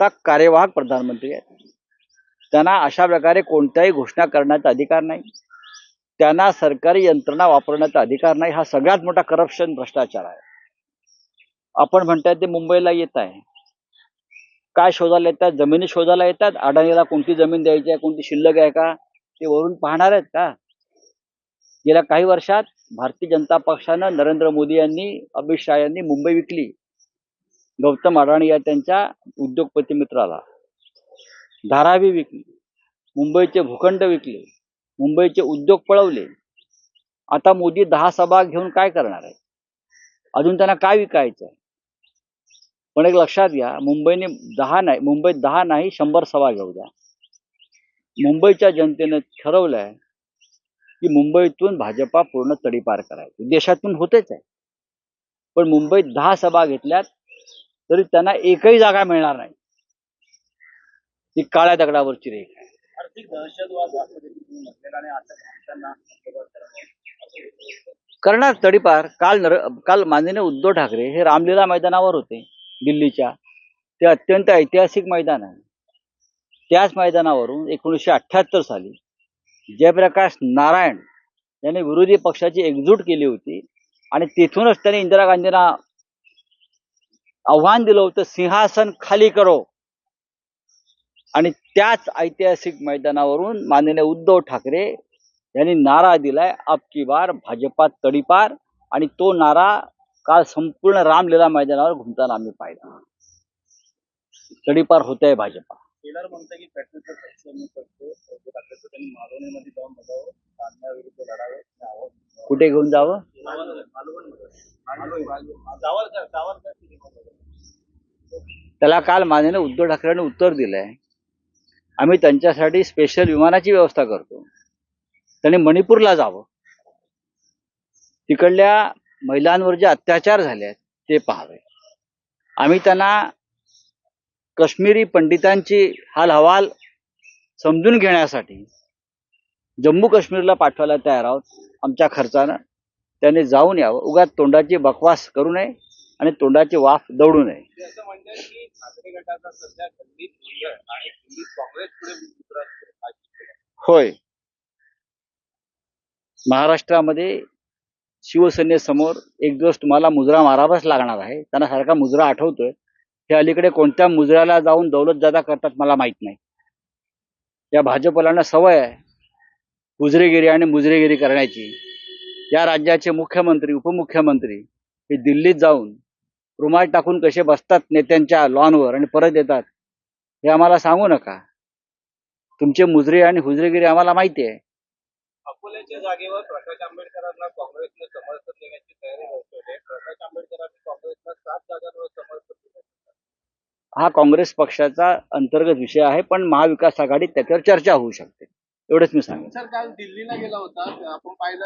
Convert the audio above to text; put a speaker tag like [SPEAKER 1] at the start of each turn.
[SPEAKER 1] सत्ता कार्यवाहक प्रधानमंत्री आहेत त्यांना अशा प्रकारे कोणत्याही घोषणा करण्याचा अधिकार नाही. त्यांना सरकारी यंत्रणा वापरण्याचा अधिकार नाही. हा सगळ्यात मोठा करप्शन भ्रष्टाचार आहे. आपण म्हणताय ते मुंबईला येत आहे. काय शोधायला येतात? जमिनी शोधायला येतात? अडाणीला कोणती जमीन द्यायची आहे? कोणती शिल्लक आहे का? ते वरून पाहणार आहेत का? गेल्या काही वर्षात भारतीय जनता पक्षानं नरेंद्र मोदी यांनी अमित शहा यांनी मुंबई विकली. गौतम अडाणी या त्यांच्या उद्योगपती मित्राला. धारावी विकली. मुंबईचे भूखंड विकले. मुंबईचे उद्योग पळवले. आता मोदी दहा सभा घेऊन काय करणार आहे अजून त्यांना काय विकायचं आहे पण एक लक्षात घ्या मुंबईने दहा नाही मुंबईत दहा नाही शंभर सभा घेऊ द्या. मुंबईच्या जनतेनं ठरवलंय की मुंबईतून भाजपा पूर्ण तडीपार करायची. देशातून होतेच आहे. पण मुंबईत दहा सभा घेतल्यात तरी त्यांना एकही जागा मिळणार नाही. ती काळ्या दगडावरची रेख आहे. करणार तडीपार काल नर काल माननीय उद्धव ठाकरे हे रामलीला मैदानावर होते दिल्लीच्या. ते अत्यंत ऐतिहासिक मैदान आहे. त्याच मैदानावरून एकोणीसशे अठ्ठ्याहत्तर साली जयप्रकाश नारायण यांनी विरोधी पक्षाची एकजूट केली होती आणि तिथूनच त्यांनी इंदिरा गांधींना आव्हान दिलं होतं सिंहासन खाली करो. आणि त्याच ऐतिहासिक मैदानावरून माननीय उद्धव ठाकरे यांनी नारा दिलाय अब की बार भाजपात तडीपार आणि तो नारा काल संपूर्ण रामलीला मैदानावर घुमताना आम्ही पाहिला. तडीपार होत आहे भाजपा. कुठे घेऊन जावं? त्याला काल माननीय उद्धव ठाकरेंनी उत्तर दिलंय. आम्ही त्यांच्यासाठी स्पेशल विमानाची व्यवस्था करतो. त्यांनी मणिपूरला जावं. तिकडल्या महिलांवर जे अत्याचार झाले आहेत ते पाहावे. आम्ही त्यांना काश्मीरी पंडितांची हाल हवाल समजून घेण्यासाठी जम्मू काश्मीरला पाठवायला तयार आहोत. आमच्या खर्चानं त्याने जाऊन यावं. उगाच तोंडाची बकवास करू नये आणि तोंडाची वाफ दौडू नये.
[SPEAKER 2] ठाकरे गटाचा सध्या दिल्लीत गोंधळ आणि दिल्लीत काँग्रेस पुढे
[SPEAKER 1] होय. महाराष्ट्रामध्ये शिवसेनेसमोर एक दिवस तुम्हाला मुजरा मारावाच लागणार आहे. त्यांना सारखा मुजरा आठवतोय. हे अलीकडे कोणत्या मुजऱ्याला जाऊन दौलत जादा करतात मला माहीत नाही. या भाजपलांना सवय आहे गुजरेगिरी आणि मुजरेगिरी करण्याची. या राज्याचे मुख्यमंत्री उपमुख्यमंत्री हे दिल्लीत जाऊन रुमाल टाकून कसे बसतात नेत्यांच्या लॉनवर आणि परत येतात हे आम्हाला सांगू नका. तुमचे मुजरे आणि हुजरेगिरी आम्हाला माहिती आहे.
[SPEAKER 2] अकोल्याच्या जागेवर प्रकाश आंबेडकरांना काँग्रेसने समर्थन देण्याची तयारी दर्शवली प्रकाश आंबेडकरांनी काँग्रेसला सात जागांवर समर्थन दिलं.
[SPEAKER 1] हा काँग्रेस पक्षाचा अंतर्गत विषय आहे पण महाविकास आघाडीत त्याच्यावर चर्चा होऊ शकते. एवढंच मी सांगेन.
[SPEAKER 2] सर काल दिल्लीला गेला होता. आपण पाहिलं